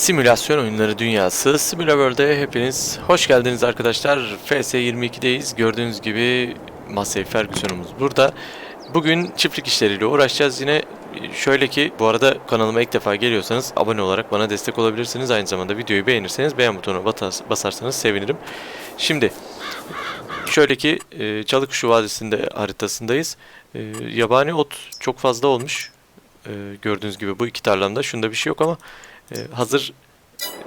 Simülasyon oyunları dünyası Simulaworld'e hepiniz hoş geldiniz arkadaşlar. FS22'deyiz. Gördüğünüz gibi Massey Ferguson'umuz burada. Bugün çiftlik işleriyle uğraşacağız. Yine şöyle ki bu arada kanalıma ilk defa geliyorsanız abone olarak bana destek olabilirsiniz. Aynı zamanda videoyu beğenirseniz beğen butonuna basarsanız sevinirim. Şimdi şöyle ki e, Çalıkuşu Vadisi'nde haritasındayız. E, Yabani ot çok fazla olmuş. E, Gördüğünüz gibi bu iki tarlamda. Şunda bir şey yok ama ee, hazır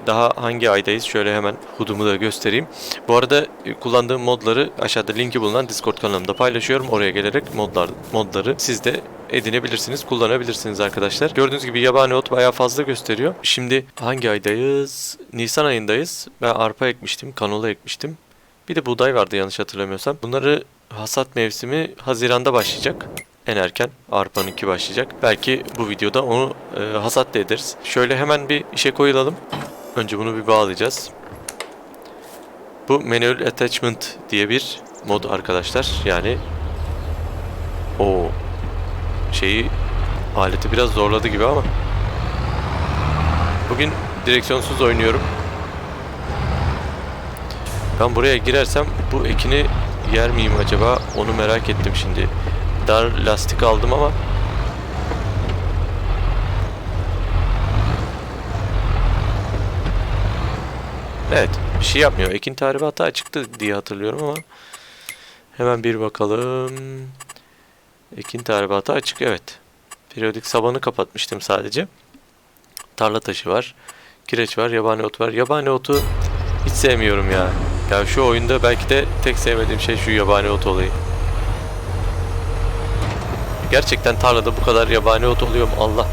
daha hangi aydayız? Şöyle hemen hudumu da göstereyim. Bu arada e, kullandığım modları aşağıda linki bulunan Discord kanalımda paylaşıyorum. Oraya gelerek modlar modları siz de edinebilirsiniz, kullanabilirsiniz arkadaşlar. Gördüğünüz gibi yabani ot bayağı fazla gösteriyor. Şimdi hangi aydayız? Nisan ayındayız. Ben arpa ekmiştim, kanola ekmiştim. Bir de buğday vardı yanlış hatırlamıyorsam. Bunları hasat mevsimi Haziran'da başlayacak. En erken arpanınki başlayacak. Belki bu videoda onu e, hasat da ederiz. Şöyle hemen bir işe koyulalım. Önce bunu bir bağlayacağız. Bu manual attachment diye bir mod arkadaşlar. Yani o şeyi aleti biraz zorladı gibi ama bugün direksiyonsuz oynuyorum. Ben buraya girersem bu ekini yer miyim acaba? Onu merak ettim şimdi. Dar lastik aldım ama Evet, bir şey yapmıyor. Ekin tahribatı açıktı diye hatırlıyorum ama hemen bir bakalım. Ekin tahribatı açık, evet. Periyodik sabanı kapatmıştım sadece. Tarla taşı var. Kireç var, yabani ot var. Yabani otu hiç sevmiyorum ya. Ya şu oyunda belki de tek sevmediğim şey şu yabani ot olayı. Gerçekten tarlada bu kadar yabani ot oluyor mu? Allah.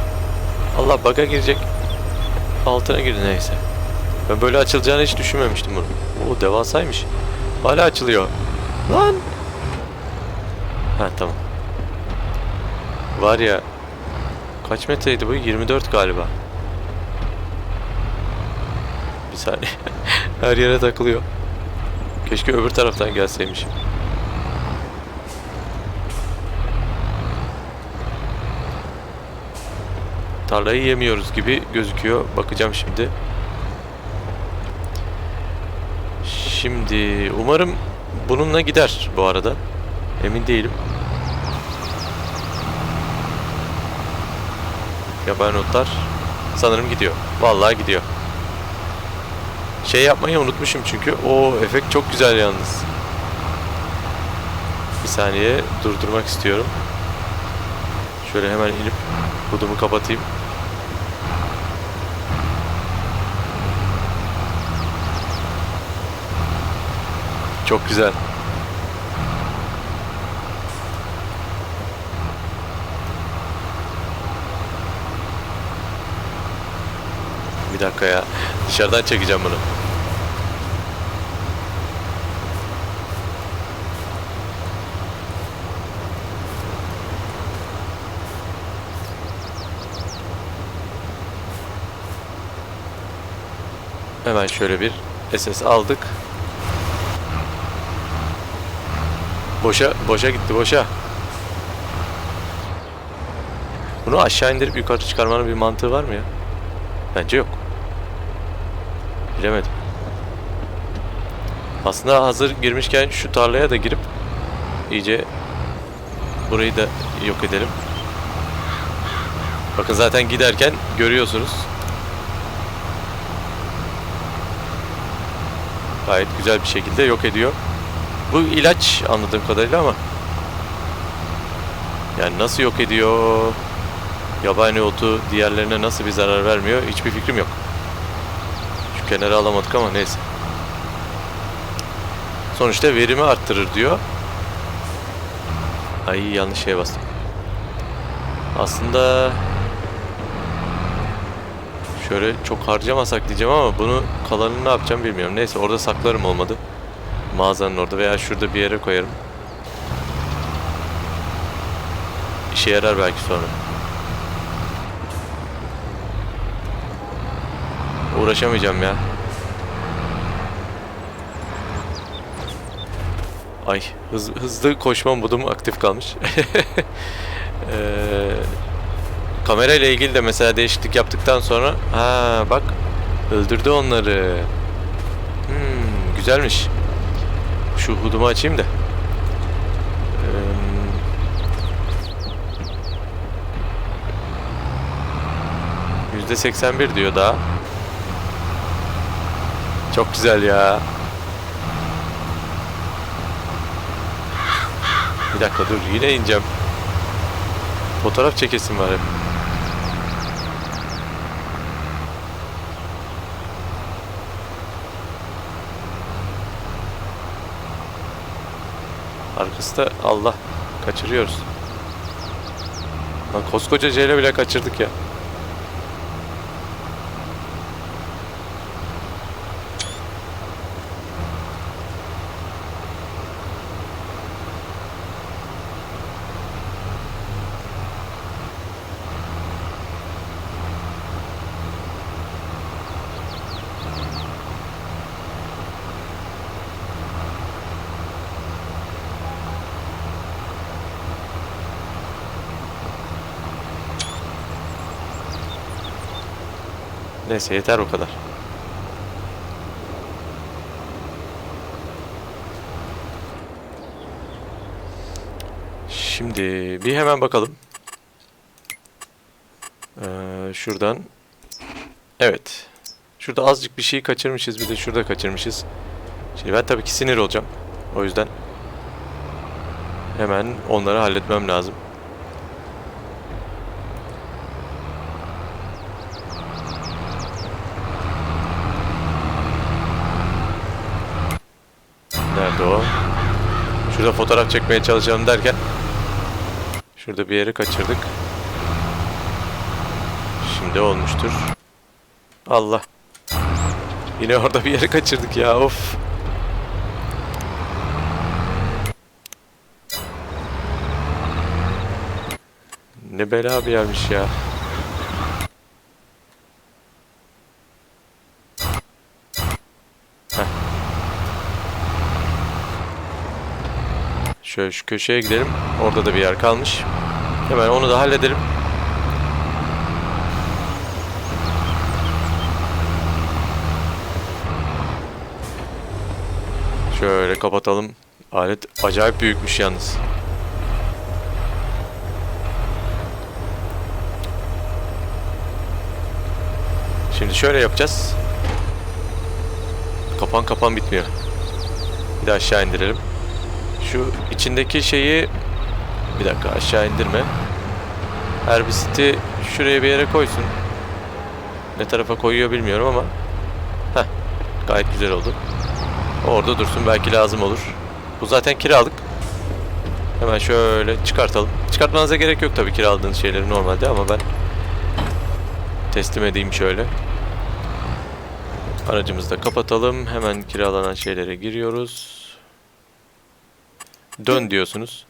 Allah baga girecek. Altına girdi neyse. Ben böyle açılacağını hiç düşünmemiştim bunu. O devasaymış. Hala açılıyor. Lan. Ha tamam. Var ya. Kaç metreydi bu? 24 galiba. Bir saniye. Her yere takılıyor. Keşke öbür taraftan gelseymişim. Tarlayı yemiyoruz gibi gözüküyor. Bakacağım şimdi. Şimdi umarım bununla gider bu arada. Emin değilim. Yabani notlar sanırım gidiyor. Vallahi gidiyor. Şey yapmayı unutmuşum çünkü. O efekt çok güzel yalnız. Bir saniye durdurmak istiyorum. Şöyle hemen inip hudumu kapatayım. Çok güzel. Bir dakika ya. Dışarıdan çekeceğim bunu. Hemen şöyle bir SS aldık. Boşa, boşa gitti boşa. Bunu aşağı indirip yukarı çıkarmanın bir mantığı var mı ya? Bence yok. Bilemedim. Aslında hazır girmişken şu tarlaya da girip iyice burayı da yok edelim. Bakın zaten giderken görüyorsunuz. Gayet güzel bir şekilde yok ediyor. Bu ilaç anladığım kadarıyla ama yani nasıl yok ediyor? Yabani otu diğerlerine nasıl bir zarar vermiyor? Hiçbir fikrim yok. Şu kenara alamadık ama neyse. Sonuçta verimi arttırır diyor. Ay yanlış şeye bastım. Aslında şöyle çok harcamasak diyeceğim ama bunu kalanını ne yapacağım bilmiyorum. Neyse orada saklarım olmadı. Mağazanın orada veya şurada bir yere koyarım. İşe yarar belki sonra. Uğraşamayacağım ya. Ay hız, hızlı koşma modum aktif kalmış. Eee kamera ile ilgili de mesela değişiklik yaptıktan sonra ha bak Öldürdü onları. Hmm, güzelmiş. Şu hudumu açayım da. Eee, Yüzde 81 diyor daha. Çok güzel ya. Bir dakika dur yine ineceğim. Fotoğraf çekesim var hep. Da Allah. Kaçırıyoruz. Lan koskoca C'yle bile kaçırdık ya. Neyse yeter o kadar. Şimdi bir hemen bakalım. Ee, şuradan. Evet. Şurada azıcık bir şey kaçırmışız. Bir de şurada kaçırmışız. Şimdi ben tabii ki sinir olacağım. O yüzden hemen onları halletmem lazım. Nerede o? Şurada fotoğraf çekmeye çalışalım derken Şurada bir yeri kaçırdık. Şimdi olmuştur. Allah. Yine orada bir yeri kaçırdık ya of. Ne bela bir yermiş ya. Şöyle şu köşeye gidelim. Orada da bir yer kalmış. Hemen onu da halledelim. Şöyle kapatalım. Alet acayip büyükmüş yalnız. Şimdi şöyle yapacağız. Kapan kapan bitmiyor. Bir de aşağı indirelim. Şu içindeki şeyi bir dakika aşağı indirme. Herbisiti şuraya bir yere koysun. Ne tarafa koyuyor bilmiyorum ama. Heh, gayet güzel oldu. Orada dursun belki lazım olur. Bu zaten kiralık. Hemen şöyle çıkartalım. Çıkartmanıza gerek yok tabii kiraladığınız şeyleri normalde ama ben teslim edeyim şöyle. Aracımızı da kapatalım. Hemen kiralanan şeylere giriyoruz. Dön diyorsunuz.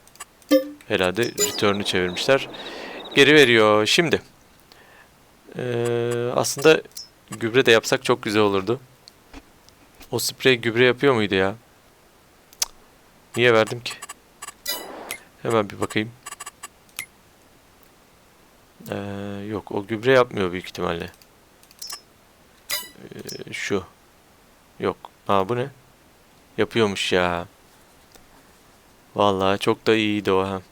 Herhalde return'ü çevirmişler. Geri veriyor. Şimdi. Ee, aslında gübre de yapsak çok güzel olurdu. O sprey gübre yapıyor muydu ya? Niye verdim ki? Hemen bir bakayım. Ee, yok o gübre yapmıyor büyük ihtimalle. Ee, şu. Yok. Aa bu ne? Yapıyormuş ya. Vallahi çok da iyiydi o hem.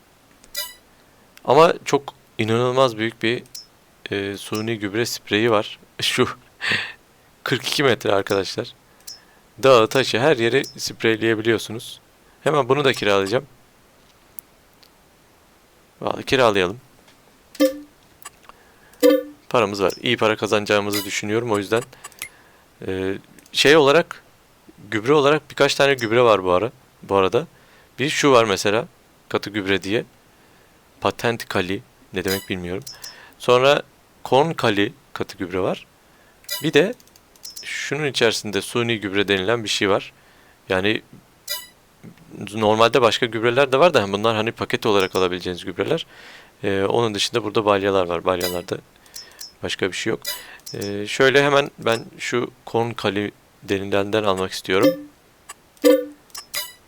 Ama çok inanılmaz büyük bir e, suni gübre spreyi var. Şu 42 metre arkadaşlar. Dağı taşı her yeri spreyleyebiliyorsunuz. Hemen bunu da kiralayacağım. Vallahi kiralayalım. Paramız var. İyi para kazanacağımızı düşünüyorum o yüzden. E, şey olarak gübre olarak birkaç tane gübre var bu ara. Bu arada. Bir şu var mesela. Katı gübre diye. Patent kali. Ne demek bilmiyorum. Sonra korn kali katı gübre var. Bir de şunun içerisinde suni gübre denilen bir şey var. Yani normalde başka gübreler de var da bunlar hani paket olarak alabileceğiniz gübreler. Ee, onun dışında burada balyalar var. Balyalarda başka bir şey yok. Ee, şöyle hemen ben şu korn kali denilenden almak istiyorum.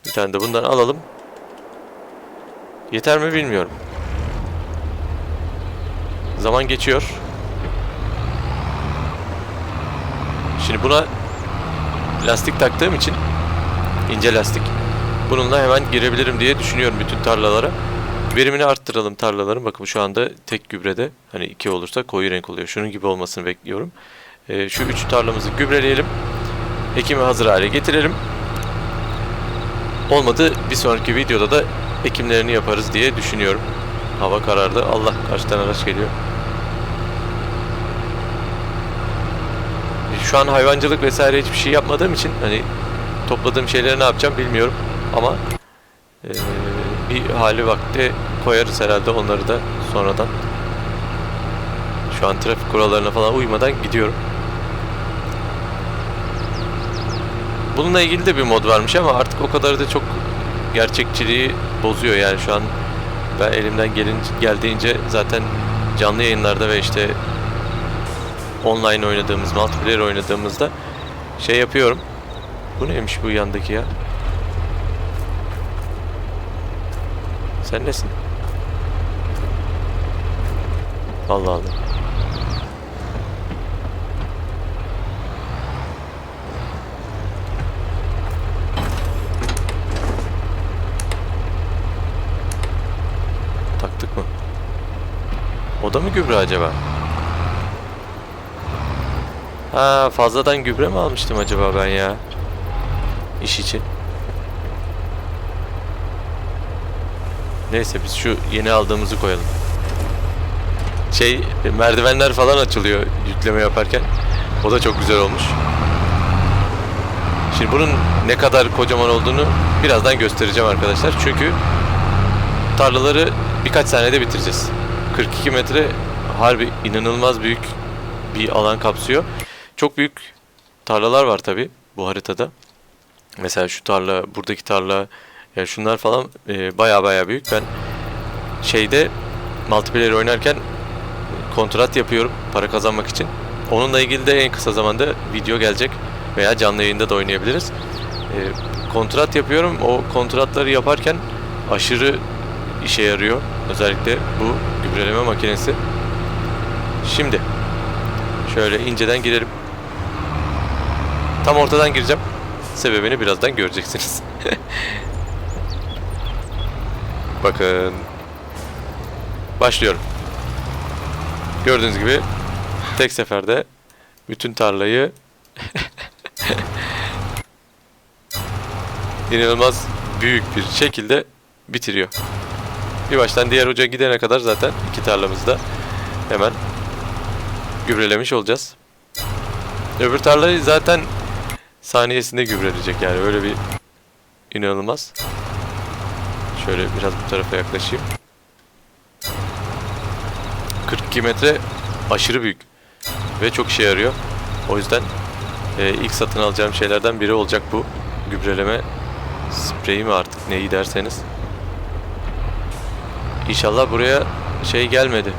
Bir tane de bundan alalım. Yeter mi bilmiyorum. Zaman geçiyor. Şimdi buna lastik taktığım için ince lastik. Bununla hemen girebilirim diye düşünüyorum bütün tarlalara. Verimini arttıralım tarlaların. Bakın şu anda tek gübrede hani iki olursa koyu renk oluyor. Şunun gibi olmasını bekliyorum. Ee, şu üç tarlamızı gübreleyelim. Ekimi hazır hale getirelim. Olmadı bir sonraki videoda da ekimlerini yaparız diye düşünüyorum. Hava karardı. Allah karşıdan araç geliyor. Şu an hayvancılık vesaire hiçbir şey yapmadığım için hani topladığım şeyleri ne yapacağım bilmiyorum ama eee, bir hali vakti koyarız herhalde onları da sonradan. Şu an trafik kurallarına falan uymadan gidiyorum. Bununla ilgili de bir mod varmış ama artık o kadar da çok gerçekçiliği bozuyor yani şu an ben elimden gelin geldiğince zaten canlı yayınlarda ve işte online oynadığımız, multiplayer oynadığımızda şey yapıyorum. Bu neymiş bu yandaki ya? Sen nesin? Allah Allah. Taktık mı? O da mı gübre acaba? Ha fazladan gübre mi almıştım acaba ben ya? İş için. Neyse biz şu yeni aldığımızı koyalım. Şey merdivenler falan açılıyor yükleme yaparken. O da çok güzel olmuş. Şimdi bunun ne kadar kocaman olduğunu birazdan göstereceğim arkadaşlar. Çünkü tarlaları birkaç saniyede bitireceğiz. 42 metre harbi inanılmaz büyük bir alan kapsıyor. Çok büyük tarlalar var tabi bu haritada. Mesela şu tarla, buradaki tarla, ya şunlar falan e, baya baya büyük. Ben şeyde multiplayer oynarken kontrat yapıyorum para kazanmak için. Onunla ilgili de en kısa zamanda video gelecek veya canlı yayında da oynayabiliriz. E, kontrat yapıyorum. O kontratları yaparken aşırı işe yarıyor. Özellikle bu gübreleme makinesi. Şimdi şöyle inceden girelim. Tam ortadan gireceğim. Sebebini birazdan göreceksiniz. Bakın. Başlıyorum. Gördüğünüz gibi tek seferde bütün tarlayı inanılmaz büyük bir şekilde bitiriyor. Bir baştan diğer hoca gidene kadar zaten iki tarlamızda hemen gübrelemiş olacağız. Öbür tarlayı zaten saniyesinde gübreleyecek yani öyle bir inanılmaz. Şöyle biraz bu tarafa yaklaşayım. 42 metre aşırı büyük ve çok işe yarıyor. O yüzden e, ilk satın alacağım şeylerden biri olacak bu gübreleme spreyi mi artık neyi derseniz. İnşallah buraya şey gelmedi.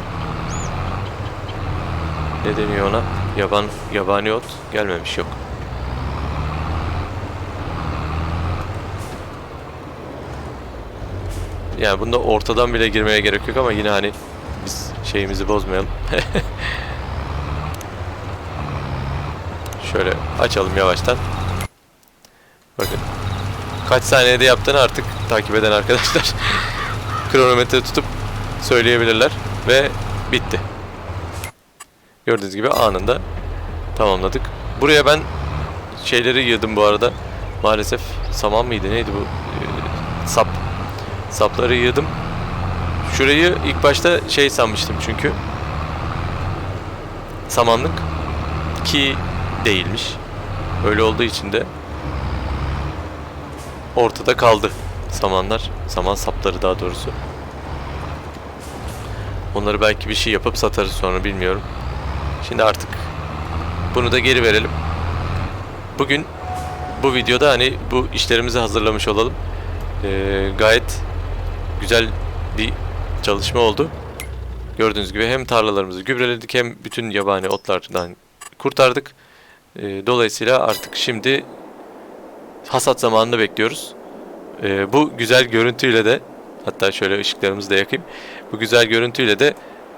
Ne deniyor ona? Yaban yabani ot gelmemiş yok. Yani bunda ortadan bile girmeye gerek yok ama yine hani biz şeyimizi bozmayalım. Şöyle açalım yavaştan. Bakın. Kaç saniyede yaptığını artık takip eden arkadaşlar kronometre tutup söyleyebilirler ve bitti. Gördüğünüz gibi anında tamamladık. Buraya ben şeyleri yığdım bu arada. Maalesef saman mıydı neydi bu? Ee, sap. Sapları yığdım. Şurayı ilk başta şey sanmıştım çünkü. Samanlık ki değilmiş. Öyle olduğu için de ortada kaldı samanlar. Saman sapları daha doğrusu. Onları belki bir şey yapıp satarız sonra bilmiyorum. Şimdi artık bunu da geri verelim. Bugün bu videoda hani bu işlerimizi hazırlamış olalım. Ee, gayet güzel bir çalışma oldu. Gördüğünüz gibi hem tarlalarımızı gübreledik hem bütün yabani otlardan kurtardık. Ee, dolayısıyla artık şimdi hasat zamanını bekliyoruz. Ee, bu güzel görüntüyle de hatta şöyle ışıklarımızı da yakayım. Bu güzel görüntüyle de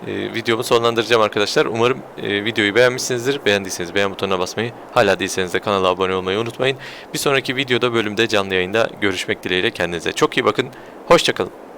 e, videomu sonlandıracağım arkadaşlar. Umarım e, videoyu beğenmişsinizdir. Beğendiyseniz beğen butonuna basmayı, hala değilseniz de kanala abone olmayı unutmayın. Bir sonraki videoda bölümde canlı yayında görüşmek dileğiyle. Kendinize çok iyi bakın. Hoşçakalın.